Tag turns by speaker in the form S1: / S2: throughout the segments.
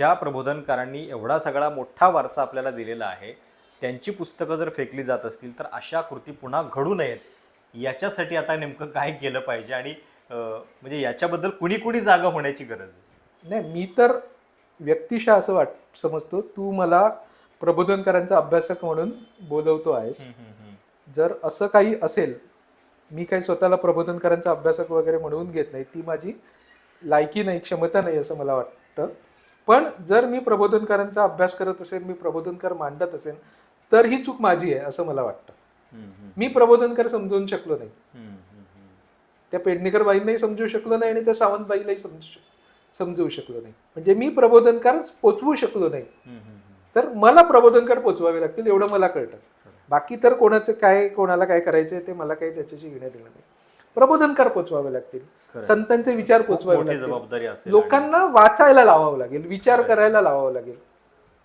S1: ज्या प्रबोधनकारांनी एवढा सगळा मोठा वारसा आपल्याला दिलेला आहे त्यांची पुस्तकं जर फेकली जात असतील तर अशा कृती पुन्हा घडू नयेत याच्यासाठी आता नेमकं काय केलं पाहिजे आणि म्हणजे याच्याबद्दल कुणी कुणी जागा होण्याची गरज आहे?
S2: नाही मी तर व्यक्तिशः असं वाट समजतो तू मला प्रबोधनकारांचा अभ्यासक म्हणून बोलवतो आहेस. जर असं काही असेल मी काही स्वतःला प्रबोधनकारांचा अभ्यासक वगैरे म्हणून घेत नाही ती माझी लायकी नाही क्षमता नाही असं मला वाटतं. पण जर मी प्रबोधनकारांचा अभ्यास करत असेल मी प्रबोधनकार मांडत असेल तर ही चूक माझी आहे असं मला वाटतं. मी प्रबोधनकार समजवून शकलो नाही. त्या पेडणेकर बाईंनाही समजू शकलो नाही आणि त्या सावंतबाईलाही समजू समजवू शकलो नाही. म्हणजे मी प्रबोधनकार पोचवू शकलो नाही. तर मला प्रबोधनकार पोचवावे लागतील एवढं मला कळतं. बाकी तर कोणाचं काय कोणाला काय करायचंय ते मला काही त्याच्याशी घेण्यात येणार नाही. प्रबोधनकार पोचवावे लागतील. संतांचे विचार पोचवावे लागतील. लोकांना वाचायला लावावं लागेल विचार करायला लावावं लागेल.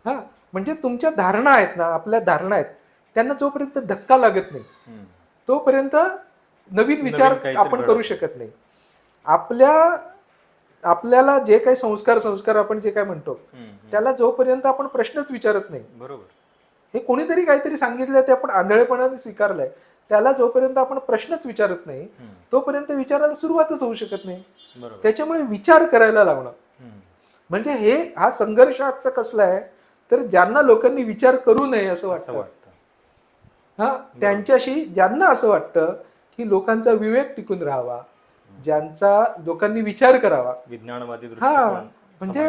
S2: हा म्हणजे तुमच्या धारणा आहेत ना आपल्या धारणा आहेत त्यांना जोपर्यंत धक्का लागत नाही. तोपर्यंत नवीन विचार आपण करू शकत नाही. आपल्या आपल्याला जे काही संस्कार संस्कार आपण जे काय म्हणतो. त्याला जोपर्यंत आपण प्रश्नच विचारत नाही.
S1: बरोबर.
S2: हे कोणीतरी काहीतरी सांगितलं ते आपण आंधळेपणाने स्वीकारलंय. त्याला जोपर्यंत आपण प्रश्नच विचारत नाही तोपर्यंत विचारायला सुरुवातच होऊ शकत नाही. त्याच्यामुळे विचार करायला लावणं. म्हणजे हे हा संघर्ष आजचा कसला आहे तर ज्यांना लोकांनी विचार करू नये असं वाटतं. हा त्यांच्याशी ज्यांना असं वाटतं की लोकांचा विवेक टिकून राहावा ज्यांचा लोकांनी विचार करावा.
S1: विज्ञानवादी
S2: हा म्हणजे.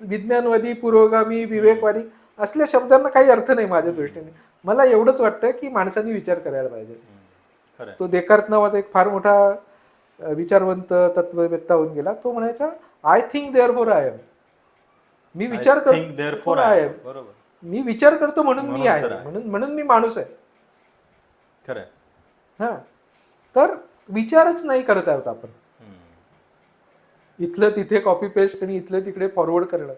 S2: विज्ञानवादी पुरोगामी विवेकवादी असल्या शब्दांना काही अर्थ नाही माझ्या दृष्टीने मला एवढंच वाटतं की माणसांनी विचार करायला पाहिजे. तो देकार्त नावाचा एक फार मोठा विचारवंत तत्ववेत्ता होऊन गेला तो म्हणायचा I think therefore I am मी विचार
S1: I
S2: आय. एम
S1: बरोबर
S2: मी विचार करतो म्हणून मी आहे. म्हणून म्हणून मी माणूस आहे
S1: खरं.
S2: हा तर विचारच नाही करत आहोत आपण. इथलं तिथे कॉपी पेस्ट आणि इथलं तिकडे फॉरवर्ड करणं.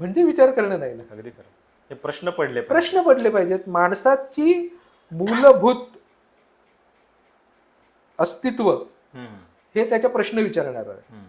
S2: म्हणजे विचार करणं नाही ना
S1: अगदी खरं हे प्रश्न पडले.
S2: प्रश्न पडले पाहिजेत माणसाची मूलभूत अस्तित्व. हे त्याच्या प्रश्न विचारणार आहे.